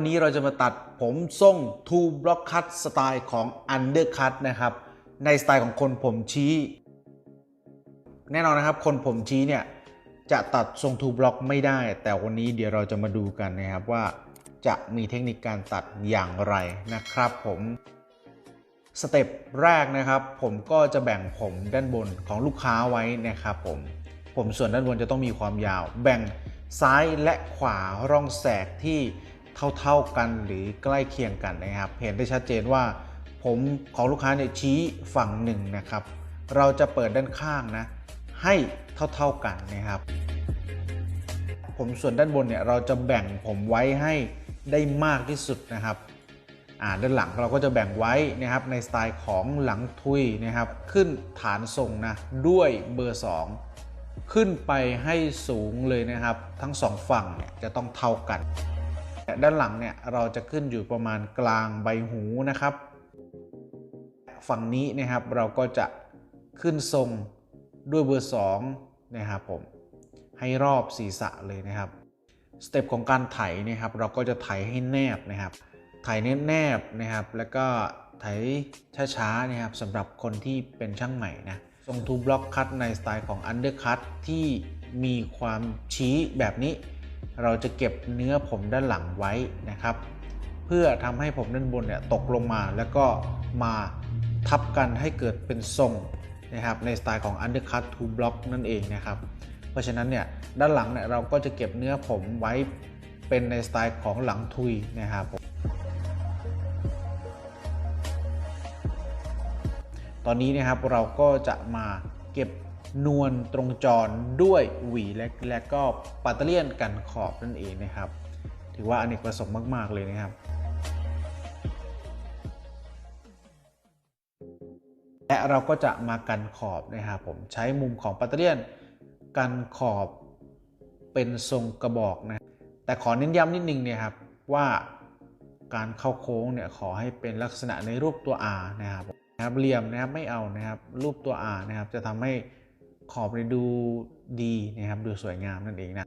วันนี้เราจะมาตัดผมทรง two block cut สไตล์ของ undercut นะครับ ในสไตล์ของคนผมชี้ แน่นอนนะครับ คนผมชี้เนี่ย จะตัดทรง two block ไม่ได้ แต่วันนี้เดี๋ยวเราจะมาดูกันนะครับว่า จะมีเทคนิคการตัดอย่างไรนะครับผมสเต็ปแรกนะครับ ผมก็จะแบ่งผมด้านบนของลูกค้าไว้นะครับผม ผมส่วนด้านบนจะต้องมีความยาว แบ่งซ้ายและขวาร่องแสกที่ เท่า ๆกันหรือใกล้เคียงกันนะครับ เห็นได้ชัดเจนว่า ผมของลูกค้าเนี่ยชี้ฝั่งหนึ่งนะครับ เราจะเปิดด้านข้างนะ ให้เท่าๆกันนะครับ ผมส่วนด้านบนเนี่ยเราจะแบ่งผมไว้ให้ได้มากที่สุดนะครับอ่าด้านหลังเราก็จะแบ่งไว้นะครับในสไตล์ของหลังทุยนะครับ ขึ้นฐานทรงนะด้วยเบอร์ 2 ขึ้นไปให้สูงเลยนะครับ ทั้งสองฝั่งเนี่ยจะต้องเท่ากัน ด้านหลังเนี่ยเราจะขึ้นอยู่ประมาณกลางใบหูนะครับ ฝั่งนี้นะครับเราก็จะขึ้นทรงด้วยเบอร์2นะครับผมให้รอบศีรษะเลยนะครับสเต็ปของการไถนะครับ เราก็จะไถให้แนบนะครับ ไถแนบๆนะครับ แล้วก็ไถช้าๆนะครับสำหรับคนที่เป็นช่างใหม่นะทรงทูบล็อกคัตในสไตล์ของอันเดอร์คัตที่มีความชี้แบบนี้ เราจะเก็บเนื้อผมด้านหลังไว้นะครับ เพื่อทำให้ผมด้านบนเนี่ยตกลงมาแล้วก็มาทับกันให้เกิดเป็นทรงนะครับในสไตล์ของ Undercut to Block นั่นเองนะครับ เพราะฉะนั้นเนี่ยด้านหลังเนี่ยเราก็จะเก็บเนื้อผมไว้เป็นในสไตล์ของหลังทุยนะครับผมตอนนี้นะครับเราก็จะมาเก็บ นวลตรงจรด้วยหวีและและก็ปัตเตอร์เลียนกันขอบนั่นเองนะครับ ถือว่าอเนกประสงค์มาก ๆ เลยนะครับ และเราก็จะมากันขอบนะครับผมใช้มุมของปัตเตอร์เลียนกันขอบเป็นทรงกระบอกนะแต่ขอเน้นย้ำนิดนึงเนี่ยครับว่าการเข้าโค้งเนี่ยขอให้เป็นลักษณะในรูปตัว R นะครับนะครับเหลี่ยมนะครับไม่เอานะครับรูปตัว R นะครับจะทำให้ ขอบเนี่ยดูดีนะครับดูสวยงามนั่นเองนะ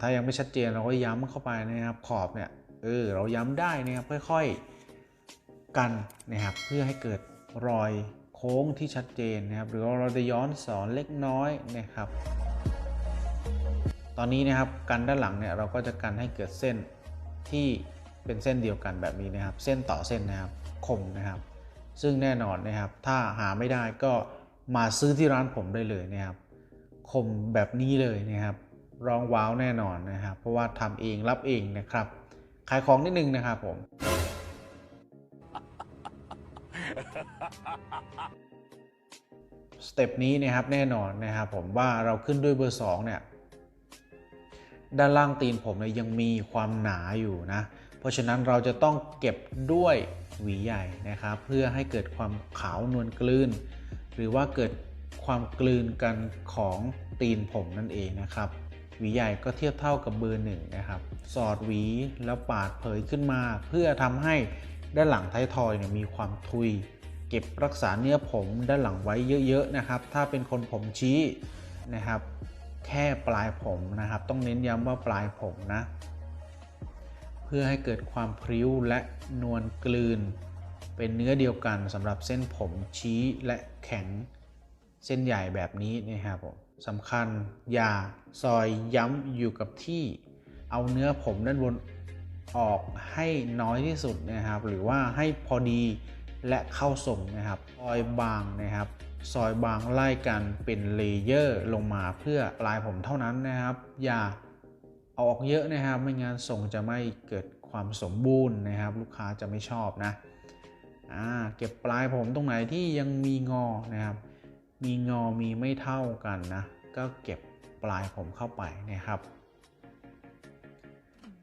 ถ้ายังไม่ชัดเจนเราก็ย้ำเข้าไปนะครับขอบเนี่ยเออเราย้ำได้นะครับค่อยๆกันนะครับเพื่อให้เกิดรอยโค้งที่ชัดเจนนะครับ หรือเราจะย้อนสอนเล็กน้อยนะครับ ตอนนี้นะครับกันด้านหลังเนี่ยเราก็จะกันให้เกิดเส้นที่เป็นเส้นเดียวกันแบบนี้นะครับ เส้นต่อเส้นนะครับ คมนะครับ ซึ่งแน่นอนนะครับ ถ้าหาไม่ได้ก็มาซื้อที่ร้านผมได้เลยนะครับคมแบบนี้เลยนะครับร้องว้าวแน่นอนนะครับ เพราะว่าทำเองรับเองนะครับ ขายของนิดนึงนะครับผม สเต็ปนี้นะครับแน่นอนนะครับผมว่าเราขึ้นด้วยเบอร์ 2 เนี่ย ด้านล่างตีนผมเนี่ยยังมีความหนาอยู่นะ เพราะฉะนั้นเราจะต้องเก็บด้วยหวีใหญ่นะครับเพื่อให้เกิดความขาวนวลกลืน หรือว่าเกิดความกลืนกันของตีนผมนั่นเองนะครับหวีใหญ่ก็เทียบเท่ากับเบอร์หนึ่งนะครับ สอดหวีแล้วปาดเผยขึ้นมา เพื่อทำให้ด้านหลังท้ายทอยเนี่ยมีความทุย เก็บรักษาเนื้อผมด้านหลังไว้เยอะๆนะครับ ถ้าเป็นคนผมชี้นะครับ แค่ปลายผมนะครับ ต้องเน้นย้ำว่าปลายผมนะ เพื่อให้เกิดความพริ้วและนวลกลืน เป็นเนื้อเดียวกันสำหรับเส้นผมชี้และแข็ง เส้นใหญ่แบบนี้นะครับผมสำคัญอย่าซอยย้ำอยู่กับที่ เอาเนื้อผมด้านบนออกให้น้อยที่สุดนะครับ หรือว่าให้พอดีและเข้าทรงนะครับ ซอยบางนะครับ ซอยบางไล่กันเป็นเลเยอร์ลงมาเพื่อปลายผมเท่านั้นนะครับ อย่า เอาออกเยอะนะครับไม่งั้นทรงจะไม่เกิดความสมบูรณ์นะครับ ลูกค้าจะไม่ชอบนะเก็บปลายผมตรงไหนที่ยังมีงอนะครับ มีงอมีไม่เท่ากันนะ ก็เก็บปลายผมเข้าไปนะครับ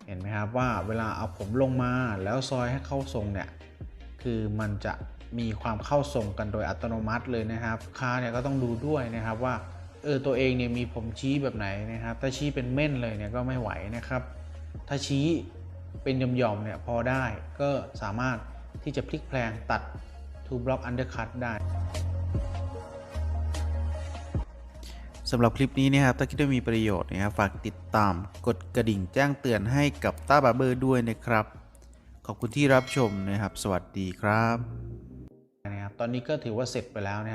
เห็นไหมครับว่าเวลาเอาผมลงมาแล้วซอยให้เข้าทรงเนี่ย คือมันจะมีความเข้าทรงกันโดยอัตโนมัติเลยนะครับ ค้าเนี่ยก็ต้องดูด้วยนะครับว่า เออตัวเองเนี่ยมีผมชี้แบบไหนนะครับ ถ้าชี้เป็นเม่นเลยเนี่ยก็ไม่ไหวนะครับ ถ้าชี้เป็นหย่อมๆเนี่ยพอได้ก็สามารถที่จะพลิกแพลงตัด two block undercut ได้สำหรับคลิปนี้นะครับถ้าคิดว่ามีประโยชน์นะครับฝากติดตามกดกระดิ่งแจ้งเตือนให้กับต้าบาร์เบอร์ด้วยนะครับ ขอบคุณที่รับชมนะครับ สวัสดีครับนะครับตอนนี้ก็ถือว่าเสร็จไปแล้วนะครับ